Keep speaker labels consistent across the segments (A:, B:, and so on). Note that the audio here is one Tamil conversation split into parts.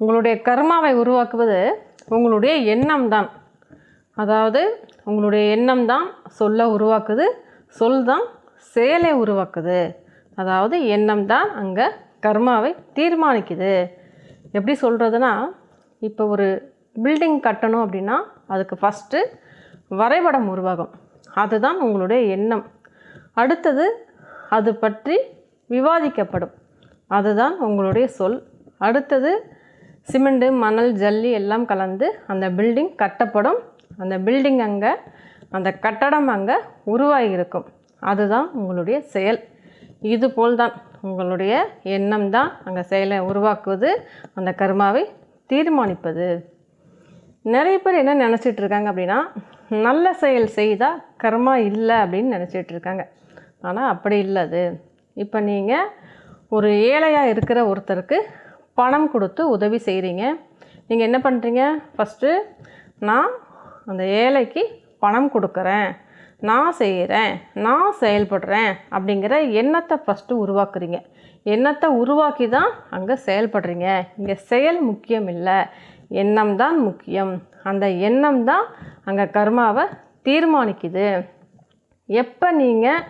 A: உங்களுடைய கர்மாவை உருவாக்குவது உங்களுடைய எண்ணம் தான் அதாவது உங்களுடைய எண்ணம் தான் சொல்ல உருவாக்குது சொல் தான் செயலை உருவாக்குது. அதாவது எண்ணம் தான் அங்கே கர்மாவை தீர்மானிக்குது. எப்படி சொல்கிறதுனா இப்போ ஒரு பில்டிங் கட்டணும் அப்படின்னா அதுக்கு ஃபஸ்ட்டு வரைபடம் உருவாகும். அதுதான் உங்களுடைய எண்ணம். அடுத்தது அது பற்றி விவாதிக்கப்படும். அதுதான் உங்களுடைய சொல். அடுத்தது சிமெண்டு மணல் ஜல்லி எல்லாம் கலந்து அந்த பில்டிங் கட்டப்படும். அந்த பில்டிங் அங்கே அந்த கட்டடம் அங்கே உருவாகியிருக்கும். அதுதான் உங்களுடைய செயல். இது போல்தான் உங்களுடைய எண்ணம் தான் அங்கே செயலை உருவாக்குவது அந்த கர்மாவை தீர்மானிப்பது. நிறைய பேர் என்ன நினச்சிட்டு இருக்காங்க அப்படின்னா நல்ல செயல் செய்தால் கர்மா இல்லை அப்படின்னு நினச்சிட்டு இருக்காங்க. ஆனால் அப்படி இல்லை அது. இப்போ நீங்கள் ஒரு ஏழையாக இருக்கிற ஒருத்தருக்கு பணம் கொடுத்து உதவி செய்கிறீங்க நீங்கள் என்ன பண்ணுறீங்க ஃபஸ்ட்டு நான் அந்த ஏழைக்கு பணம் கொடுக்குறேன். நான் செய்கிறேன் நான் செயல்படுறேன் அப்படிங்கிற எண்ணத்தை ஃபஸ்ட்டு உருவாக்குறீங்க. எண்ணத்தை உருவாக்கி தான் அங்கே செயல்படுறீங்க. இங்கே செயல் முக்கியம் இல்லை. எண்ணம் தான் முக்கியம். அந்த எண்ணம் தான் அங்கே கர்மாவை தீர்மானிக்குது. எப்போ நீங்கள்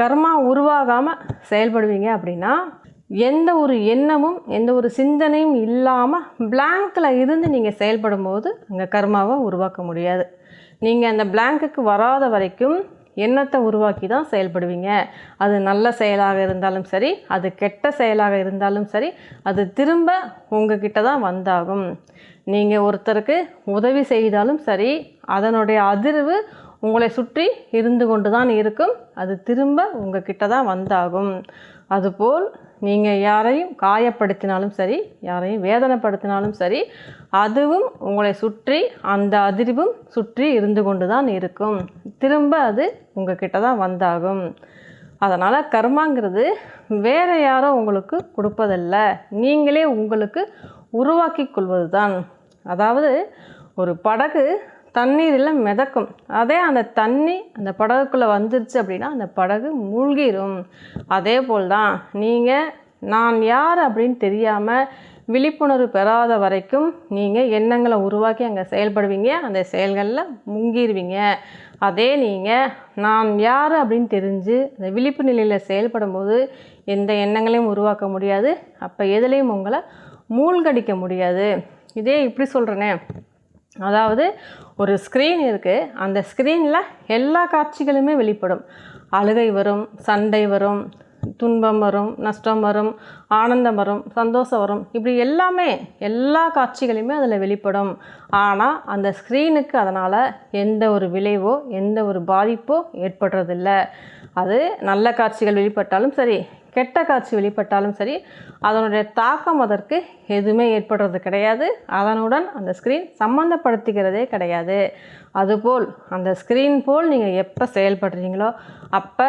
A: கர்மா உருவாகாமல் செயல்படுவீங்க அப்படின்னா எந்த ஒரு எண்ணமும் எந்த ஒரு சிந்தனையும் இல்லாமல் பிளாங்கில் இருந்து நீங்கள் செயல்படும் போது அங்கே கர்மாவை உருவாக்க முடியாது. நீங்கள் அந்த பிளாங்குக்கு வராத வரைக்கும் எண்ணத்தை உருவாக்கி தான் செயல்படுவீங்க. அது நல்ல செயலாக இருந்தாலும் சரி அது கெட்ட செயலாக இருந்தாலும் சரி அது திரும்ப உங்ககிட்ட தான் வந்தாகும். நீங்கள் ஒருத்தருக்கு உதவி செய்தாலும் சரி அதனுடைய அதிர்வு உங்களை சுற்றி இருந்து கொண்டு தான் இருக்கும். அது திரும்ப உங்ககிட்ட தான் வந்தாகும். அதுபோல் நீங்கள் யாரையும் காயப்படுத்தினாலும் சரி யாரையும் வேதனைப்படுத்தினாலும் சரி அதுவும் உங்களை சுற்றி அந்த அதிர்வும் சுற்றி இருந்து கொண்டு தான் இருக்கும். திரும்ப அது உங்ககிட்ட தான் வந்தாகும். அதனால் கர்மாங்கிறது வேறு யாரோ உங்களுக்கு கொடுப்பதல்ல. நீங்களே உங்களுக்கு உருவாக்கி கொள்வது தான் அதாவது ஒரு படகு தண்ணீரில் மிதக்கும். அதே அந்த தண்ணி அந்த படகுக்குள்ளே வந்துருச்சு அப்படின்னா அந்த படகு மூழ்கிரும். அதே போல் தான் நீங்கள் நான் யார் அப்படின்னு தெரியாமல் விழிப்புணர்வு பெறாத வரைக்கும் நீங்கள் எண்ணங்களை உருவாக்கி அங்கே செயல்படுவீங்க. அந்த செயல்களில் முங்கிடுவீங்க அதே நீங்கள் நான் யார் அப்படின்னு தெரிஞ்சு அந்த விழிப்பு நிலையில் செயல்படும் போது எந்த எண்ணங்களையும் உருவாக்க முடியாது. அப்போ எதுலேயும் உங்களை மூழ்கடிக்க முடியாது. இதே இப்படி சொல்கிறேனே அதாவது ஒரு ஸ்க்ரீன் இருக்குது அந்த ஸ்க்ரீனில் எல்லா காட்சிகளுமே வெளிப்படும். அழுகை வரும் சண்டை வரும் துன்பம் வரும் நஷ்டம் வரும் ஆனந்தம் வரும் சந்தோஷம் வரும். இப்படி எல்லாமே எல்லா காட்சிகளையுமே அதில் வெளிப்படும். ஆனால் அந்த ஸ்க்ரீனுக்கு அதனால் எந்த ஒரு விளைவோ எந்த ஒரு பாதிப்போ ஏற்படுறதில்ல. அது நல்ல காட்சிகள் வெளிப்பட்டாலும் சரி கெட்ட காட்சி வெளிப்பட்டாலும் சரி அதனுடைய தாக்கம் அதற்கு எதுவுமே ஏற்படுறது கிடையாது. அதனுடன் அந்த ஸ்க்ரீன் சம்மந்தப்படுத்திக்கிறதே கிடையாது. அதுபோல் அந்த ஸ்க்ரீன் போல் நீங்கள் எப்போ செயல்படுறீங்களோ அப்போ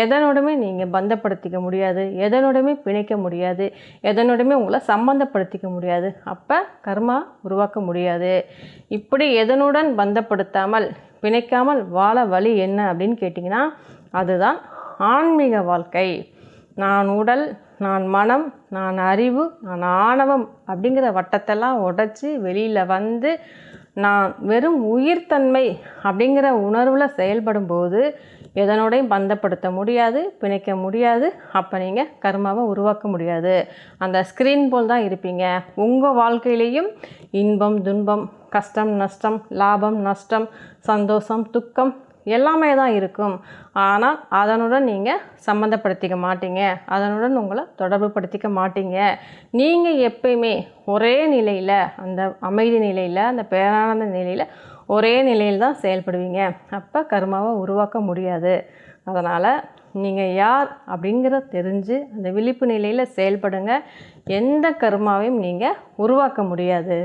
A: எதனோடுமே நீங்கள் பந்தப்படுத்திக்க முடியாது எதனோடுமே பிணைக்க முடியாது எதனோடுமே உங்களை சம்மந்தப்படுத்திக்க முடியாது. அப்போ கர்மா உருவாக்க முடியாது. இப்படி எதனுடன் பந்தப்படுத்தாமல் பிணைக்காமல் வாழ வழி என்ன அப்படின்னு கேட்டிங்கன்னா அதுதான் ஆன்மீக வாழ்க்கை. நான் உடல் நான் மனம் நான் அறிவு நான் ஆணவம் அப்படிங்கிற வட்டத்தெல்லாம் உடைச்சி வெளியில் வந்து நான் வெறும் உயிர்த்தன்மை அப்படிங்கிற உணர்வில் செயல்படும் போது எதனோடையும் பந்தப்படுத்த முடியாது பிணைக்க முடியாது. அப்போ நீங்கள் கர்மாவை உருவாக்க முடியாது. அந்த ஸ்க்ரீன் போல் தான் இருப்பீங்க. உங்கள் வாழ்க்கையிலையும் இன்பம் துன்பம் கஷ்டம் நஷ்டம் லாபம் நஷ்டம் சந்தோஷம் துக்கம் எல்லாமே தான் இருக்கும். ஆனால் அதனுடன் நீங்கள் சம்மந்தப்படுத்திக்க மாட்டீங்க. அதனுடன் உங்களை தொடர்பு படுத்திக்க மாட்டீங்க. நீங்கள் எப்பயுமே ஒரே நிலையில் அந்த அமைதி நிலையில் அந்த பேரானந்த நிலையில் ஒரே நிலையில் தான் செயல்படுவீங்க. அப்போ கர்மாவை உருவாக்க முடியாது. அதனால் நீங்கள் யார் அப்படிங்கிறத தெரிஞ்சு அந்த விழிப்பு நிலையில் செயல்படுங்க. எந்த கர்மாவையும் நீங்கள் உருவாக்க முடியாது.